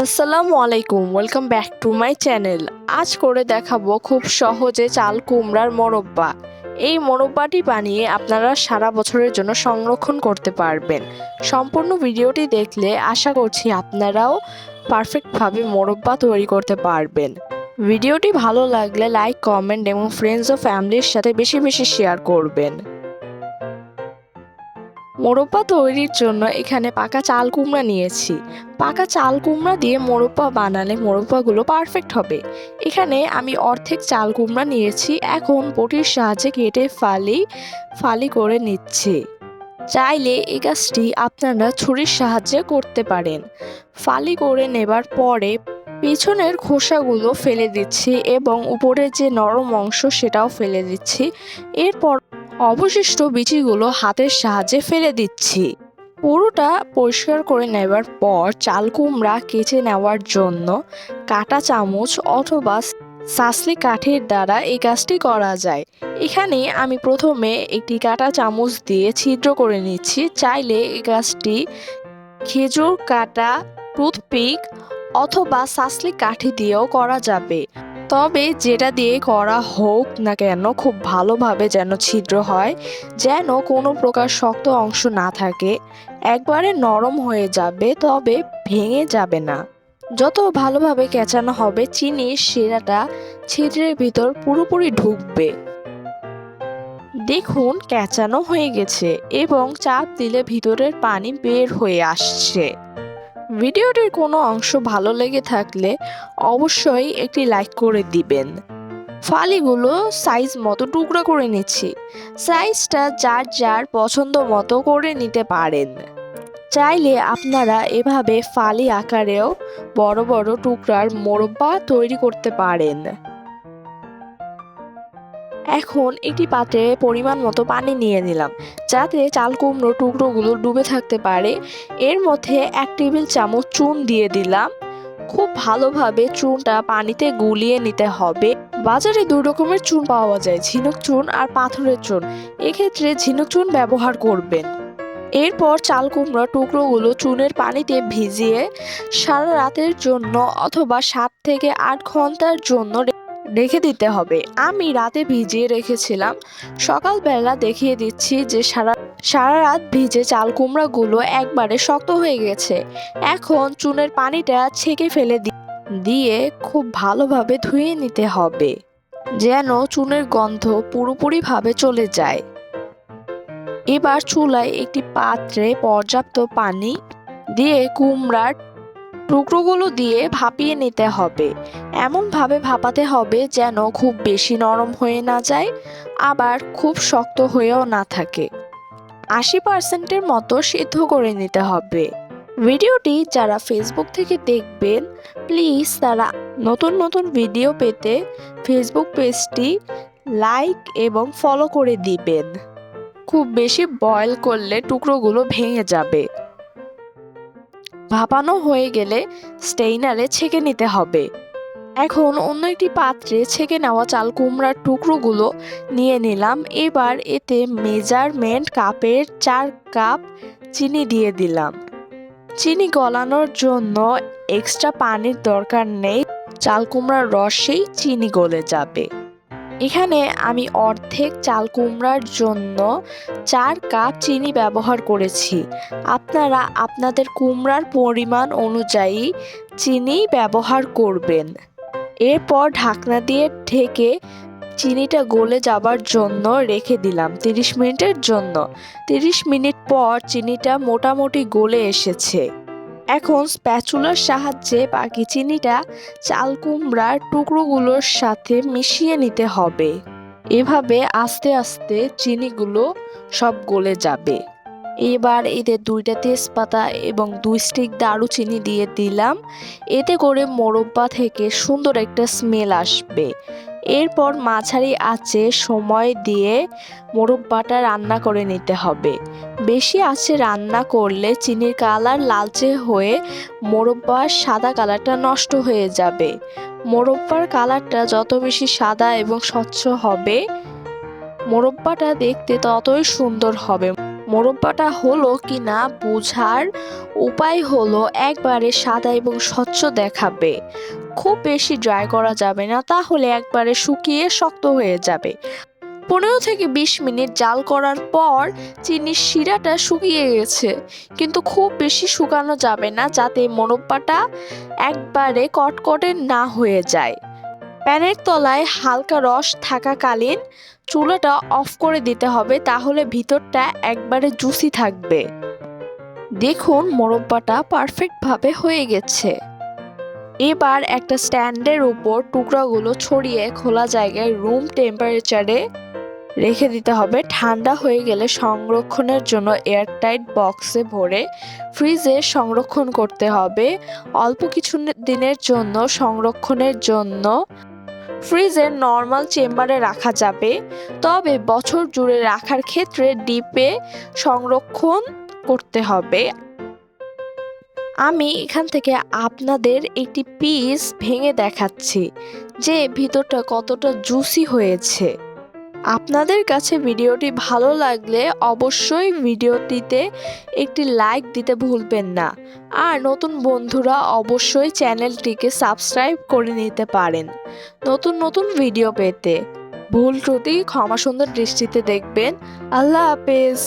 আসসালামু আলাইকুম welcome back to my channel আজ করে দেখাবো খুব সহজে চাল কুমড়ার মোরব্বা। এই মোরব্বাটি বানিয়ে আপনারা সারা বছরের জন্য সংরক্ষণ করতে পারবেন। সম্পূর্ণ ভিডিওটি দেখলে আশা করছি আপনারাও পারফেক্টভাবে মোরব্বা তৈরি করতে পারবেন। ভিডিওটি ভালো লাগলে লাইক কমেন্ট এবং ফ্রেন্ডস ও ফ্যামিলির সাথে বেশি বেশি শেয়ার করবেন। মোরব্বা তৈরির জন্য এখানে পাকা চাল কুমড়া নিয়েছি। পাকা চাল কুমড়া দিয়ে মোরব্বা বানালে মোরব্বাগুলো পারফেক্ট হবে। এখানে আমি অর্ধেক চাল কুমড়া নিয়েছি, এখন বটির সাহায্যে কেটে ফালি ফালি করে নিচ্ছি। চাইলে এই কাজটি আপনারা ছুরির সাহায্যে করতে পারেন। ফালি করে নেবার পরে পিছনের খোসাগুলো ফেলে দিচ্ছি এবং উপরের যে নরম অংশ সেটাও ফেলে দিচ্ছি। এরপর অবশিষ্ট বিচিগুলো হাতের সাহায্যে ফেলে দিচ্ছি। পুরোটা পরিষ্কার করে নেবার পর চাল কুমড়া কেচে নেওয়ার জন্য কাটা চামচ অথবা সাসলি কাঠের দ্বারা এই কাজটি করা যায়। এখানে আমি প্রথমে একটি কাটা চামচ দিয়ে ছিদ্র করে নিচ্ছি। চাইলে এই কাজটি খেজুর কাটা, টুথপিক অথবা সাসলি কাঠি দিয়েও করা যাবে। তবে যেটা দিয়ে করা হোক না কেন খুব ভালোভাবে যেন ছিদ্র হয়, যেন কোনো প্রকার শক্ত অংশ না থাকে। একবারে নরম হয়ে যাবে, তবে ভেঙে যাবে না। যত ভালোভাবে কেঁচানো হবে, চিনির শিরাটা ছিদ্রের ভিতর পুরোপুরি ঢুকবে। দেখুন, কেঁচানো হয়ে গেছে এবং চাপ দিলে ভিতরের পানি বের হয়ে আসছে। ভিডিওটির কোনো অংশ ভালো লেগে থাকলে অবশ্যই একটি লাইক করে দিবেন। ফালিগুলো সাইজ মতো টুকরো করে নিচ্ছি। সাইজটা যার যার পছন্দ মতো করে নিতে পারেন। চাইলে আপনারা এভাবে ফালি আকারেও বড় বড় টুকরার মোরব্বা তৈরি করতে পারেন। এখন একটি পাত্রে পরিমাণ মতো পানি নিয়ে নিলাম, যাতে চাল কুমড়ো টুকরোগুলো ডুবে থাকতে পারে। এর মধ্যে এক টেবিল চামচ চুন দিয়ে দিলাম। খুব ভালোভাবে চুনটা পানিতে গুলিয়ে নিতে হবে। বাজারে দুই রকমের চুন পাওয়া যায়, ঝিনুক চুন আর পাথরের চুন। এক্ষেত্রে ঝিনুক চুন ব্যবহার করবেন। এরপর চাল কুমড়া টুকরোগুলো চুনের পানিতে ভিজিয়ে সারা রাতের জন্য অথবা সাত থেকে আট ঘণ্টার জন্য রেখে দিতে হবে। আমি রাতে ভিজিয়ে রেখেছিলাম। সকালবেলা দেখিয়ে দিচ্ছি যে সারা সারা রাত ভিজে চাল কুমড়াগুলো একবারে শক্ত হয়ে গেছে। এখন চুনের পানিটা ছেঁকে ফেলে দিয়ে খুব ভালোভাবে ধুয়ে নিতে হবে, যেন চুনের গন্ধ পুরোপুরিভাবে চলে যায়। এবার চুলায় একটি পাত্রে পর্যাপ্ত পানি দিয়ে কুমড়ার টুকরোগুলো দিয়ে ভাপিয়ে নিতে হবে। এমনভাবে ভাপাতে হবে যেন খুব বেশি নরম হয়ে না যায়, আবার খুব শক্ত হয়েও না থাকে। আশি পার্সেন্টের মতো সিদ্ধ করে নিতে হবে। ভিডিওটি যারা ফেসবুক থেকে দেখবেন প্লিজ তারা নতুন নতুন ভিডিও পেতে ফেসবুক পেজটি লাইক এবং ফলো করে দিবেন। খুব বেশি বয়েল করলে টুকরোগুলো ভেঙে যাবে। ভাপানো হয়ে গেলে স্টেইনারে ছেঁকে নিতে হবে। এখন অন্য একটি পাত্রে ছেঁকে নেওয়া চাল কুমড়ার টুকরোগুলো নিয়ে নিলাম। এবার এতে মেজারমেন্ট কাপের চার কাপ চিনি দিয়ে দিলাম। চিনি গলানোর জন্য এক্সট্রা পানির দরকার নেই। চাল কুমড়ার রসেই চিনি গলে যাবে। এখানে আমি অর্ধেক চাল কুমড়ার জন্য চার কাপ চিনি ব্যবহার করেছি। আপনারা আপনাদের কুমড়ার পরিমাণ অনুযায়ী চিনি ব্যবহার করবেন। এরপর ঢাকনা দিয়ে ঢেকে চিনিটা গলে যাবার জন্য রেখে দিলাম তিরিশ মিনিটের জন্য। তিরিশ মিনিট পর চিনিটা মোটামুটি গলে এসেছে। এখন স্প্যাচুলার সাহায্যে বাকি চিনিটা চাল কুমড়ার টুকরোগুলোর সাথে মিশিয়ে নিতে হবে। এভাবে আস্তে আস্তে চিনিগুলো সব গলে যাবে। এবার এতে দুইটা তেজপাতা এবং দুই স্টিক দারুচিনি দিয়ে দিলাম। এতে করে মোরব্বা থেকে সুন্দর একটা স্মেল আসবে। এরপর মাঝারি আঁচে সময় দিয়ে মোরব্বাটা রান্না করে নিতে হবে। বেশি আছে রান্না করলে চিনির কালার লালচে হয়ে মোরব্বার সাদা কালারটা নষ্ট হয়ে যাবে। মোরব্বার কালারটা যত বেশি সাদা এবং স্বচ্ছ হবে, মোরব্বাটা দেখতে ততই সুন্দর হবে। মোরব্বাটা হলো কি না বোঝার উপায় হলো একবারে সাদা এবং স্বচ্ছ দেখাবে। খুব বেশি ড্রাই করা যাবে না, তাহলে একবারে শুকিয়ে শক্ত হয়ে যাবে। পনেরো থেকে বিশ মিনিট জাল করার পর চিনির শিরাটা শুকিয়ে গেছে। কিন্তু খুব বেশি শুকানো যাবে না, যাতে মোরব্বাটা একবারে কটকটে না হয়ে যায়। প্যানের তলায় হালকা রস থাকাকালীন চুলাটা অফ করে দিতে হবে, তাহলে ভিতরটা একবারে জুসি থাকবে। দেখুন, মোরব্বাটা পারফেক্টভাবে হয়ে গেছে। এবার একটা স্ট্যান্ডের উপর টুকরাগুলো ছড়িয়ে খোলা জায়গায় রুম টেম্পারেচারে রেখে দিতে হবে। ঠান্ডা হয়ে গেলে সংরক্ষণের জন্য এয়ারটাইট বক্সে ভরে ফ্রিজে সংরক্ষণ করতে হবে। অল্প কিছু দিনের জন্য সংরক্ষণের জন্য ফ্রিজের নর্মাল চেম্বারে রাখা যাবে। তবে বছর জুড়ে রাখার ক্ষেত্রে ডিপে সংরক্ষণ করতে হবে। আমি এখান থেকে আপনাদের একটি পিস ভেঙে দেখাচ্ছি, যে ভিতরটা কতটা জুসি হয়েছে। আপনাদের কাছে ভিডিওটি ভালো লাগলে অবশ্যই ভিডিওটিতে একটি লাইক দিতে ভুলবেন না। আর নতুন বন্ধুরা অবশ্যই চ্যানেলটিকে সাবস্ক্রাইব করে নিতে পারেন। নতুন নতুন ভিডিও পেতে ভুল ত্রুটি ক্ষমা সুন্দর দৃষ্টিতে দেখবেন। আল্লাহ হাফেজ।